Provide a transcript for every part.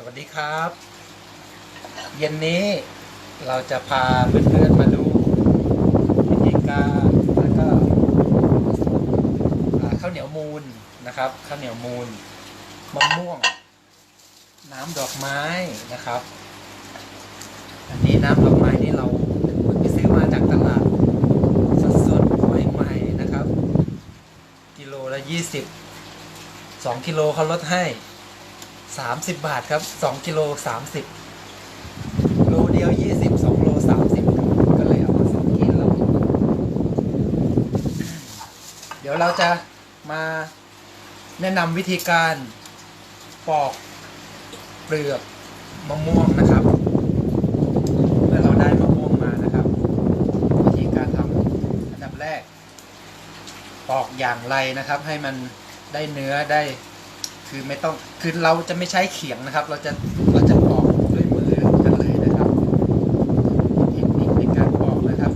สวัสดีครับ เย็นนี้เราจะพาเพื่อนๆมาดูวิธีการแล้วก็ข้าวเหนียวมูลนะครับข้าวเหนียวมูลมะม่วง น้ำดอกไม้นะครับ อันนี้น้ำดอกไม้นี่เราไปซื้อมาจากตลาดสดๆใหม่ๆนะครับ กิโลละยี่สิบสองกิโลเขาลดให้ สามสิบบาทครับสองกิโลสามสิบโลเดียวยี่สิบสองโลสามสิบก็เลยเอามาสองกิโลเดี๋ยวเราจะมาแนะนำวิธีการปอกเปลือกมะม่วงนะครับเมื่อเราได้มะม่วงมานะครับ วิธีการทำอันดับแรก ปอกอย่างไรนะครับ ให้มันได้เนื้อได้ คือไม่ต้องคือเราจะไม่ใช้เขียงนะครับ เราจะเราจะปอกด้วยมือกันเลยนะครับเทคนิคในการปอกนะครับ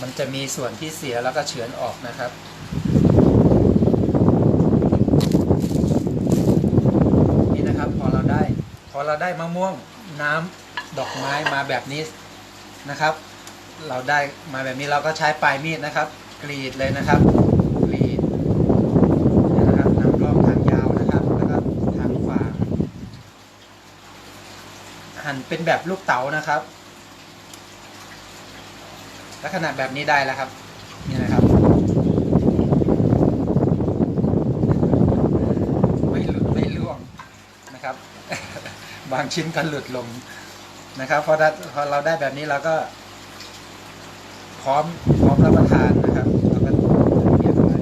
มันจะมีส่วนที่เสียแล้วก็เฉือนออกนะครับนี่นะครับพอเราได้ พอเราได้มะม่วงน้ำดอกไม้มาแบบนี้นะครับ เราได้มาแบบนี้เราก็ใช้ปลายมีดนะครับ กรีดเลยนะครับกรีดนะครับนำรอบทางยาวนะครับ แล้วก็ทางฝางหั่นเป็นแบบลูกเต๋านะครับ ลักษณะแบบนี้ได้แล้วครับนี่นะครับไม่หลุดไม่ร่วงนะครับ บางชิ้นก็หลุดลงนะครับพอได้พอเราได้แบบนี้เราก็ พร้อมพร้อมรับประทานนะครับแล้วก็เรียบร้อย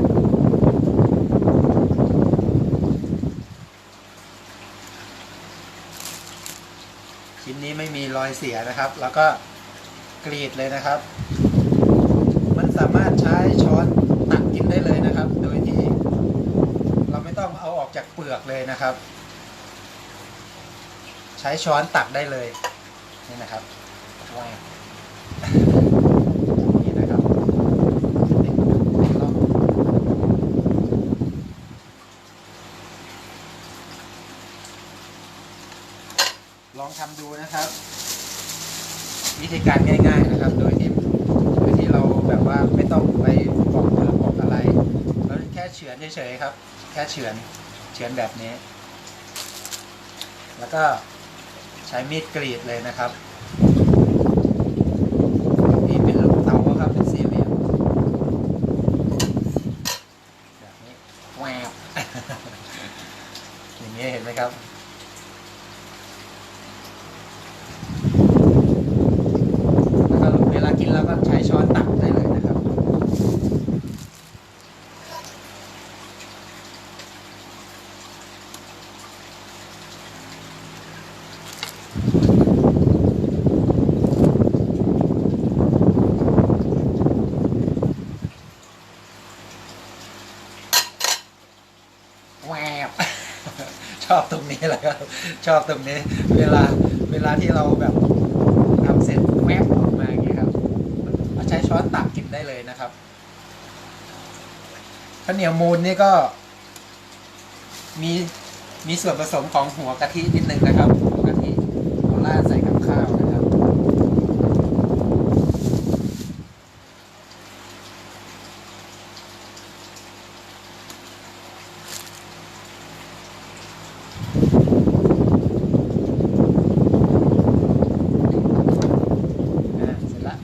ชิ้นนี้ไม่มีรอยเสียนะครับ แล้วก็กรีดเลยนะครับ มันสามารถใช้ช้อนตักกินได้เลยนะครับ โดยที่เราไม่ต้องเอาออกจากเปลือกเลยนะครับ ใช้ช้อนตักได้เลยนี่นะครับว้าวนี่นะครับ ลองทำดูนะครับ วิธีการง่ายๆนะครับ โดยที่โดยที่เราแบบว่าไม่ต้องไปปอกเปลือกปอกอะไรเราแค่เฉือนเฉยๆครับ แค่เฉือนเฉือนแบบนี้ แล้วก็ใช้มีดกรีดเลยนะครับ นี่เป็นลูกเต๋าครับ เป็นสี่เหลี่ยมแบบนี้แหวบ อย่างนี้เห็นไหมครับ แล้วก็เวลากินแล้วก็ใช้ช้อนตักได้เลยนะครับ แวบชอบตรงนี้แหละครับ ชอบตรงนี้ เวลาเวลาที่เราแบบทำเสร็จแวบออกมาอย่างนี้ครับเอาใช้ช้อนตักกินได้เลยนะครับข้าวเหนียวมูลนี่ก็ มีมีส่วนผสมของหัวกะทินิดนึงนะครับ หัวกะทิเอาราดใส่กับข้าวนะครับ อะเสร็จละ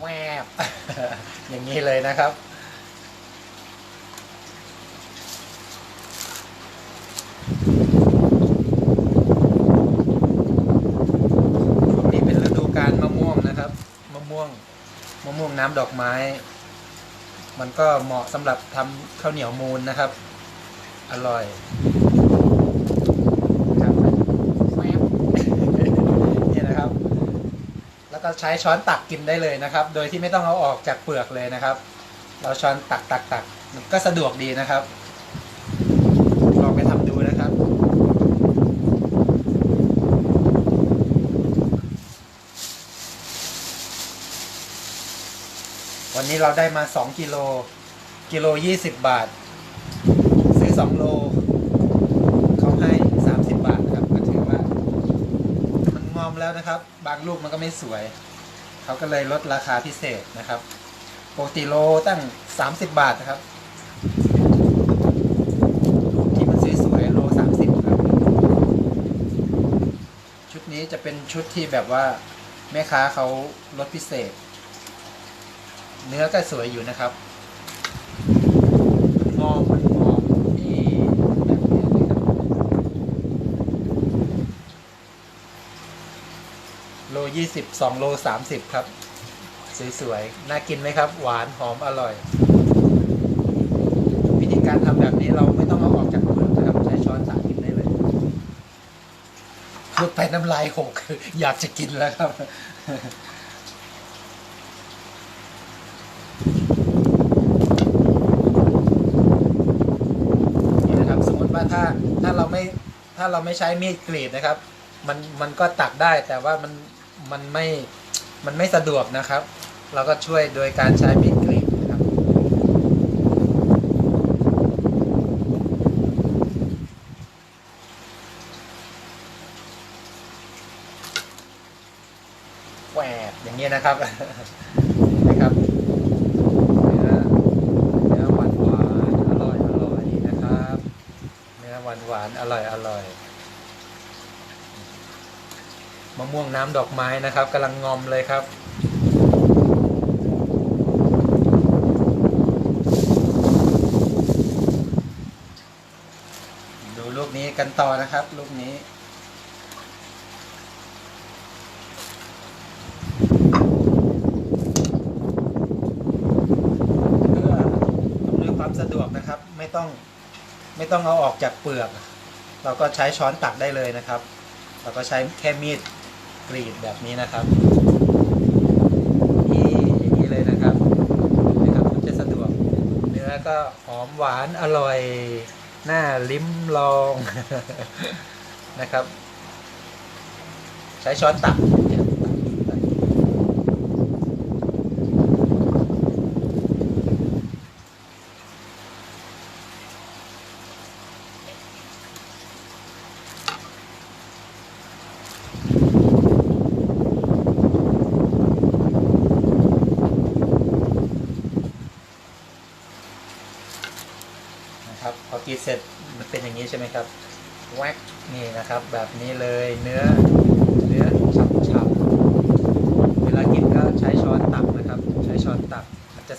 แวบ อย่างนี้เลยนะครับ ช่วงนี้เป็นฤดูการมะม่วงนะครับ มะม่วง มะม่วงน้ำดอก ไม้ มันก็เหมาะสำหรับทำข้าวเหนียวมูลนะครับ อร่อยครับแวบนี่นะครับแล้วก็ใช้ช้อนตักกินได้เลยนะครับ โดยที่ไม่ต้องเอาออกจากเปลือกเลยนะครับ เราช้อนตักตักตักมันก็สะดวกดีนะครับ ลองไปทำดูนะครับ วั นนี้เราได้มา 2 กิโล กิโล 20 บาท ซื้องโล เขาให้สามสิบบาทนะครับก็ถือว่า มันงอมแล้วนะครับ บางลูกมันก็ไม่สวย เขาก็เลยลดราคาพิเศษนะครับปกติโลตั้งสามสิบบาทนะครับลูกที่มันสวยๆโลสามสิบครับ ชุดนี้จะเป็นชุดที่แบบว่าแม่ค้าเขาลดพิเศษ เนื้อก็สวยอยู่นะครับงอมันงอมนี่แบบนี้เลยครับโลยี่สิบสองโลสามสิบครับ สวยๆ น่ากินไหมครับ หวานหอมอร่อย วิธีการทำแบบนี้เราไม่ต้องเอาออกจากมือนะครับ ใช้ช้อนตักกินได้เลยพูดไปน้ำลายหกอยากจะกินแล้วครับ นี่นะครับ สมมติว่าถ้าถ้าเราไม่ถ้าเราไม่ใช้มีดกรีดนะครับ มันมันก็ตักได้แต่ว่ามันมันไม่มันไม่สะดวกนะครับ เราก็ช่วยโดยการใช้มีดกรีดนะครับ แหวกอย่างนี้นะครับเนื้อเนื้อหวานหวานอร่อยอร่อยนะครับ เนื้อหวานหวานอร่อยอร่อย มะม่วงน้ำดอกไม้นะครับกำลังงอมเลยครับดูลูกนี้กันต่อนะครับลูกนี้เพื่ออำนวยความสะดวกนะครับไม่ต้องไม่ต้องเอาออกจากเปลือก เราก็ใช้ช้อนตักได้เลยนะครับ เราก็ใช้แค่มีด กรีดแบบนี้นะครับนี่อย่างนี้เลยนะครับนะครับมันจะสะดวกเนื้อก็หอมหวานอร่อยหน้าลิ้มลองนะครับ ใช้ช้อนตัก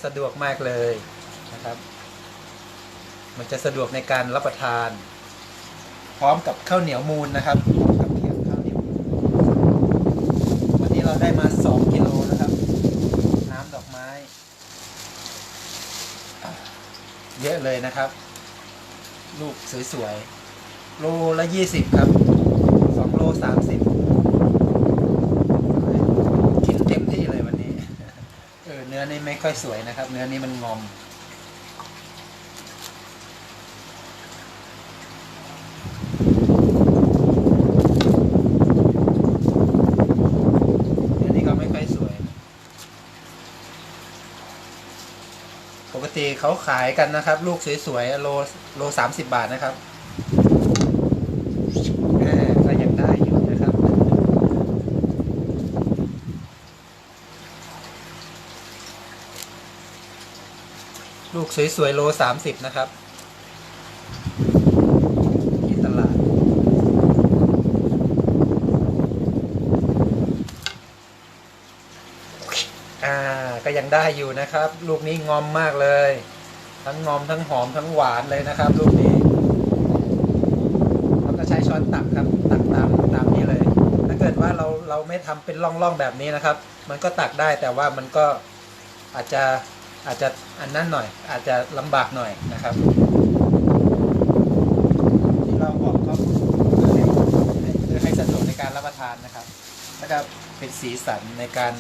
สะดวกมากเลยนะครับ มันจะสะดวกในการรับประทาน พร้อมกับข้าวเหนียวมูนนะครับพร้อมกับเทียมข้าวเหนียวมูลวันนี้เราได้มา 2 กิโลนะครับ น้ำดอกไม้ เยอะเลยนะครับ ลูกสวยๆโลละ 20 ครับ2โล30 นื้อนี่ไม่ค่อยสวยนะครับ เนื้อนี้มันงอม เนื้อนี้ก็ไม่ค่อยสวย ปกติเขาขายกันนะครับ ลูกสวยๆโลโลสามสิบบาทนะครับแหม่ก็ยังได้อยู่นะครับ ลูก สวยๆโลสามสิบนะครับที่ตลาด อ่า ก็ยังได้อยู่นะครับ ลูกนี้งอมมากเลย ทั้งงอมทั้งหอมทั้งหวานเลยนะครับ ลูกนี้เราก็ใช้ช้อนตักครับ ตักตามตามนี้เลย ถ้าเกิดว่าเราเราไม่ทำเป็นร่องๆแบบนี้นะครับ มันก็ตักได้แต่ว่ามันก็อาจจะ อาจจะอันนั้นหน่อย อาจจะลำบากหน่อยนะครับที่เราบอกก็เพื่อให้ให้สะดวกในการรับประทานนะครับ แล้วก็เป็นสีสันในการ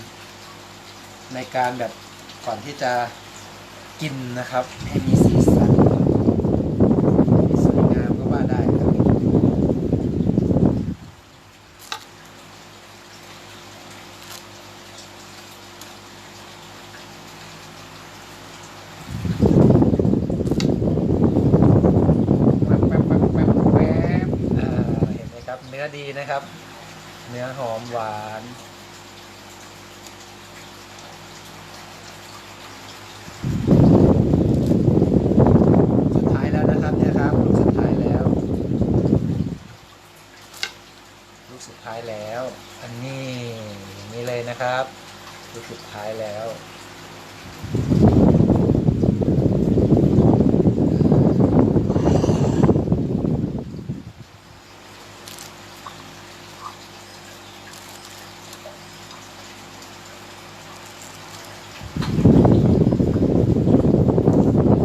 ในการแบบก่อนที่จะกินนะครับให้มีสีสันมีสวยงามก็ว่าได้ครับ อดีนะครับ เนื้อหอมหวาน สุดท้ายแล้วนะครับเนี่ยครับลูกสุดท้ายแล้ว ลูกสุดท้ายแล้ว อันนี้อย่างนี้เลยนะครับ ลูกสุดท้ายแล้ว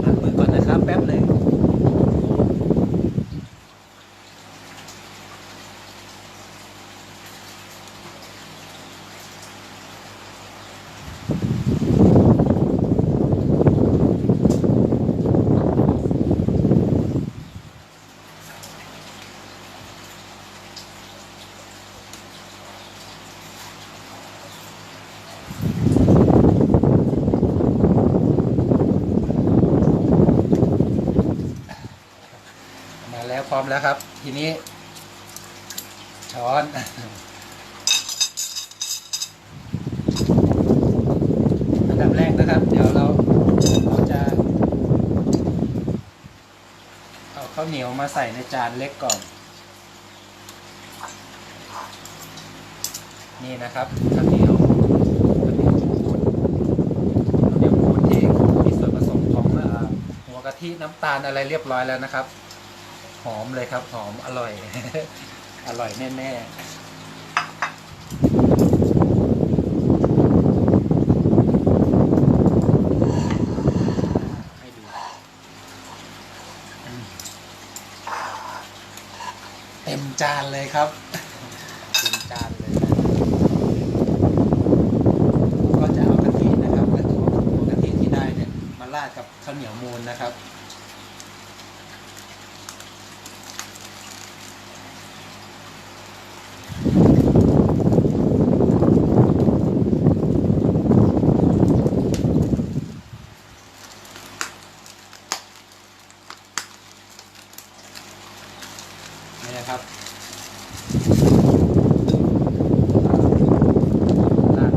ล้างมือก่อนนะครับ แป๊บหนึ่งมา แล้วครับ ทีนี้ ช้อนอันดับแรกนะครับ เดี๋ยวเราเราจะ เอาข้าวเหนียวมาใส่ในจานเล็กก่อน นี่นะครับข้าวเหนียวข้าวเหนียวมูนข้าวเหนียวมูนที่มีส่วนผสมของหัวกะทิน้ำตาลอะไรเรียบร้อยแล้วนะครับ หอมเลยครับ หอมอร่อย อร่อยแน่ๆให้ดูอืมเต็มจานเลยครับ เต็มจานเลยนะก็จะเอากะทินะครับกะทิหัวกะทิที่ได้เนี่ยมาราดกับข้าวเหนียวมูนนะครับ นะครับราด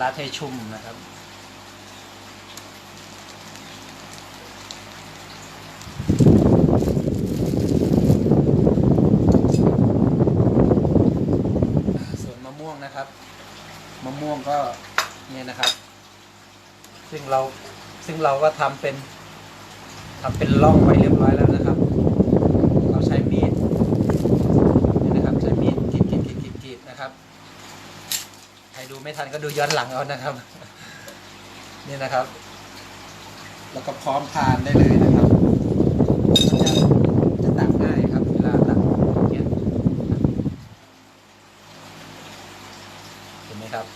ลาดให้ชุ่มนะครับส่วนมะม่วงนะครับมะม่วงก็เนี่ยนะครับ ซึ่งเราซึ่งเราก็ทำเป็น ทำเป็นร่องไว้เรียบร้อยแล้วนะครับ เราใช้มีดนี่นะครับใช้มีดกรีดกรีดกรีดกรีดกรีดนะครับใครดูไม่ทันก็ดูย้อนหลังเอานะครับ นี่นะครับ แล้วก็พร้อมทานได้เลยนะครับมันจะจะตักง่ายครับ เวลาตักอย่างเงี้ยเห็นไหมครับ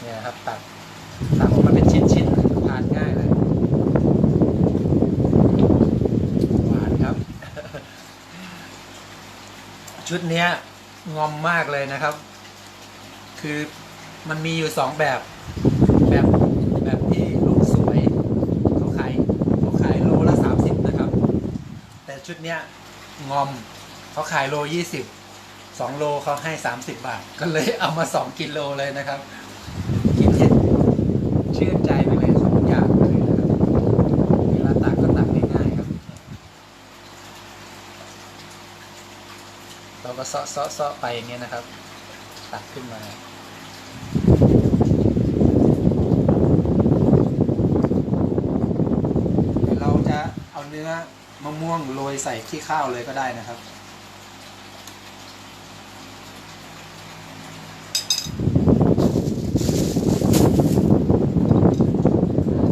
เนี่ยนะครับตัก ตักออกมาเป็นชิ้นๆทานง่ายเลย หวานครับ ชุดเนี้ยงอมมากเลยนะครับ คือมันมีอยู่สองแบบแบบแบบที่ลูกสวยเขาขายเขาขายโลละสามสิบนะครับ แต่ชุดเนี้ยงอมเขาขายโลยี่สิบสองโลเขาให้สามสิบบาท ก็เลยเอามาสองกิโลเลยนะครับ กินเห็น ชื่นใจไปเลยสองอย่างเลยนะครับเวลาตักก็ตักง่ายๆครับ เรา ก็เซาะเซาะเซาะไปอย่างเงี้ยนะครับ ตักขึ้นมาเราจะเอาเนื้อมะม่วงโรยใส่ที่ข้าวเลยก็ได้นะครับ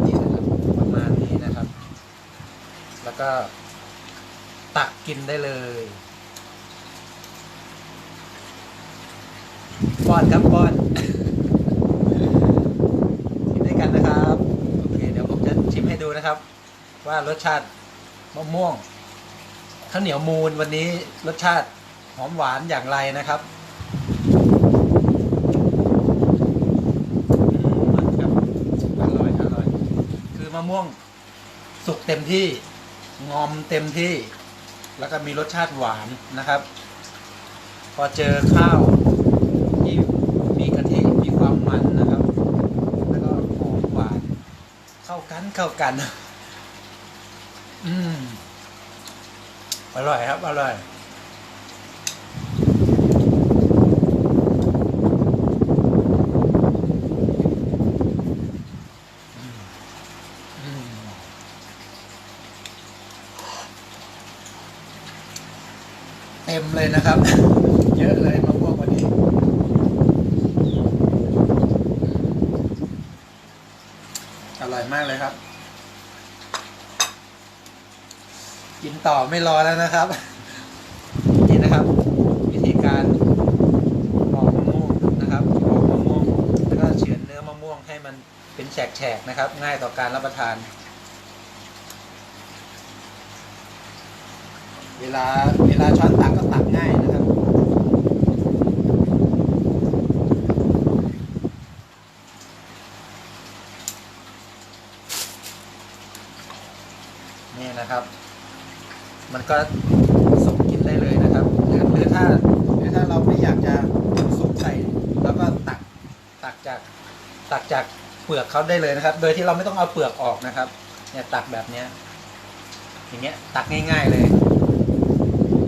นี่นะครับประมาณนี้นะครับแล้วก็ตักกินได้เลยป้อนครับป้อน กินด้วยกันนะครับ โอเค เดี๋ยวผมจะชิมให้ดูนะครับ ว่ารสชาติมะม่วงข้าวเหนียวมูนวันนี้รสชาติหอมหวานอย่างไรนะครับอืมมันครับอร่อยอร่อยคือมะม่วงสุกเต็มที่งอมเต็มที่ แล้วก็มีรสชาติหวานนะครับ พอเจอข้าวที่มีกะทิมีความมันนะครับ แล้วก็หอมหวาน เข้ากันเข้ากัน อืมอร่อยครับ อร่อย อืมเต็มเลยนะครับ เยอะเลยมะม่วงวันนี้ อร่อยมากเลยครับ กินต่อไม่รอแล้วนะครับ นี่นะครับ วิธีการปอกมะม่วงนะครับปอกมะม่วงแล้วก็เฉือนเนื้อมะม่วงให้มันเป็นแฉกๆนะครับ ง่ายต่อการรับประทาน เวลาเวลาช้อนตักก็ตักง่ายนะครับ นี่นะครับ มัน ก็สุกกินได้เลยนะครับ หรือหรือถ้าหรือถ้าเราไม่อยากจะสุกใส่แล้วก็ตักตักจากตักจากเปลือกเขาได้เลยนะครับ โดยที่เราไม่ต้องเอาเปลือกออกนะครับ เนี่ยตักแบบเนี้ยอย่างเงี้ยตักง่าย ๆเลย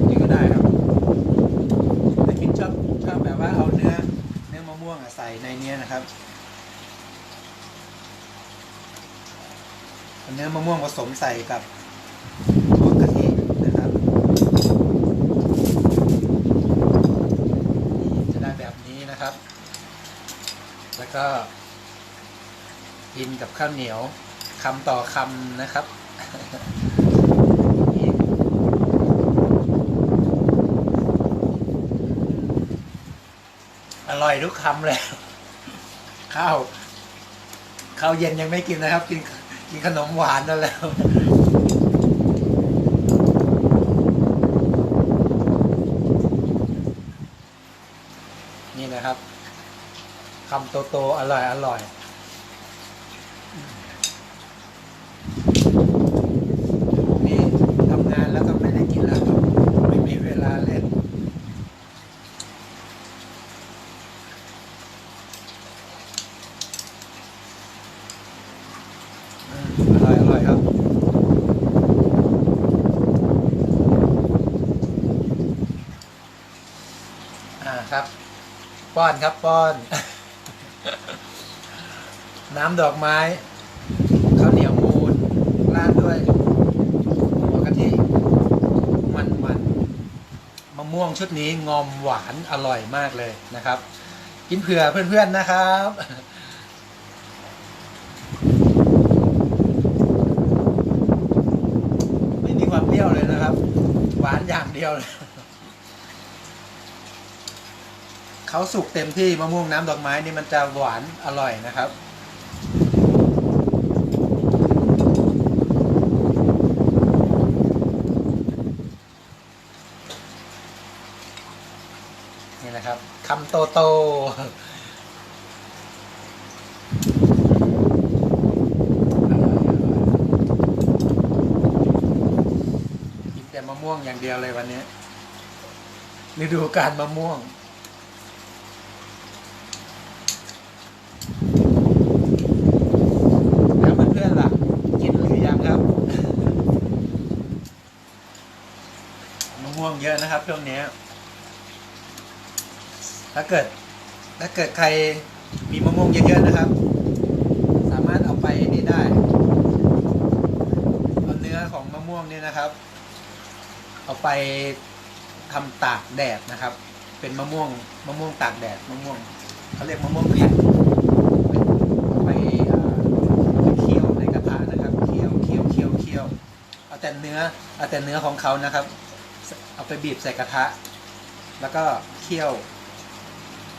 นี่ก็ได้ครับแต่คิดชอบชอบแบบว่าเอาเนื้อเนื้อมะม่วงใส่ในเนี้ยนะครับเนื้อมะม่วงผสมใส่กับ พวกกะทินะครับนี่จะได้แบบนี้นะครับ แล้วก็ กับข้าวเหนียวคำต่อคำนะครับอร่อยทุกคำเลยข้าวข้าวเย็นยังไม่กินนะครับ กินกินขนมหวานนั่นแล้วนี่นะครับคำโตๆอร่อยอร่อยนี่ทำงานแล้วก็ไม่ได้กินแล้วครับไม่มีเวลาเล่น อืมอ ร่อยอร่อยครับอ่าครับป้อนครับป้อน น้ำดอกไม้ข้าวเหนียวมูนราดด้วยหัวกะทิมันมันมะม่วงชุดนี้งอมหวานอร่อยมากเลยนะครับ กินเผื่อเพื่อนๆนะครับ ไม่มีความเปรี้ยวเลยนะครับ หวานอย่างเดียวเลยเขาสุกเต็มที่มะม่วงน้ำดอกไม้นี่มันจะหวานอร่อยนะครับนี่นะครับคำโตโตกินแต่มะม่วงอย่าง เดียวเลยวันนี้ฤดูการมะม่วง แล้วเพื่อนๆล่ะ กินหรือยังครับ มะม่วงเยอะนะครับช่วงนี้ ถ้าเกิด ถ้าเกิดใครมีมะม่วงเยอะๆนะครับ สามารถเอาไปนี่ได้ เอาเนื้อของมะม่วงเนี่ยนะครับ เอาไปทำตากแดดนะครับ เป็นมะม่วงมะม่วงตากแดดมะม่วงเขาเรียกมะม่วงแผ่นเอาไปอ่าไปเคี่ยวในกระทะนะครับเคี่ยวเคี่ยวเคี่ยวเคี่ยวเอาแต่เนื้อเอาแต่เนื้อของเขานะครับ เอาไปบีบใส่กระทะ แล้วก็เคี่ยว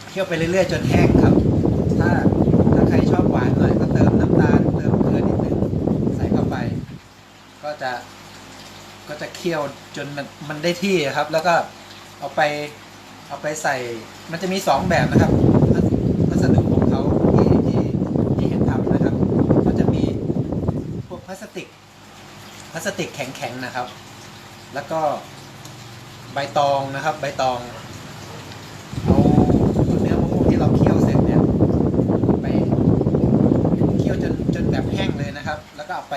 เคี่ยวไปเรื่อยๆ จนแห้งครับ ถ้าถ้าใครชอบหวานหน่อยก็เติมน้ำตาลเติมเกลือนิดนึงใส่เข้าไป ก็จะ ก็จะเคี่ยวจนมันมันได้ที่ครับ แล้วก็เอาไปเอาไปใส่ มันจะมีสองแบบนะครับพัสพัสดุของเขาที่ที่ที่เห็นทำนะครับ ก็จะมีพวกพลาสติกพลาสติกแข็งๆนะครับ แล้วก็ใบตองนะครับ ใบตองเอาเนื้อมะม่วงที่เราเคี่ยวเสร็จเนี่ยไปเคี่ยวจนจนแบบแห้งเลยนะครับ แล้วก็เอาไป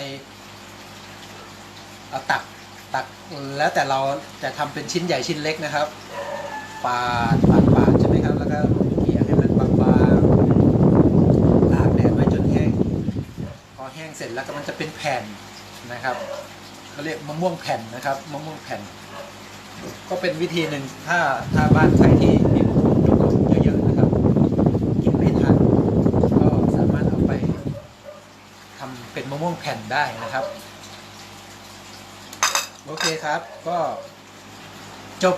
เอาตัก แล้วแต่เราจะทำเป็นชิ้นใหญ่ชิ้นเล็กนะครับปาดปาดปาดใช่ไหมครับ แล้วก็เกี่ยให้มันบางๆตากแดดไว้จนแห้ง พอแห้งเสร็จแล้วก็มันจะเป็นแผ่นนะครับเขาเรียกมะม่วงแผ่นนะครับมะม่วงแผ่น ก็เป็นวิธีหนึ่งถ้าถ้าบ้านใครที่มีมะม่วงเยอะๆนะครับกินไม่ทันก็สามารถเอาไปทำเป็นมะม่วงแผ่นได้นะครับ โอเคครับ ก็จบ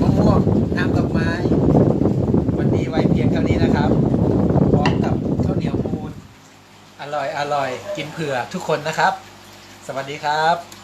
มะม่วงน้ำดอกไม้ วันนี้ไว้เพียงเท่านี้นะครับพร้อมกับข้าวเหนียวมูนอร่อยอร่อยกินเผื่อทุกคนนะครับ สวัสดีครับ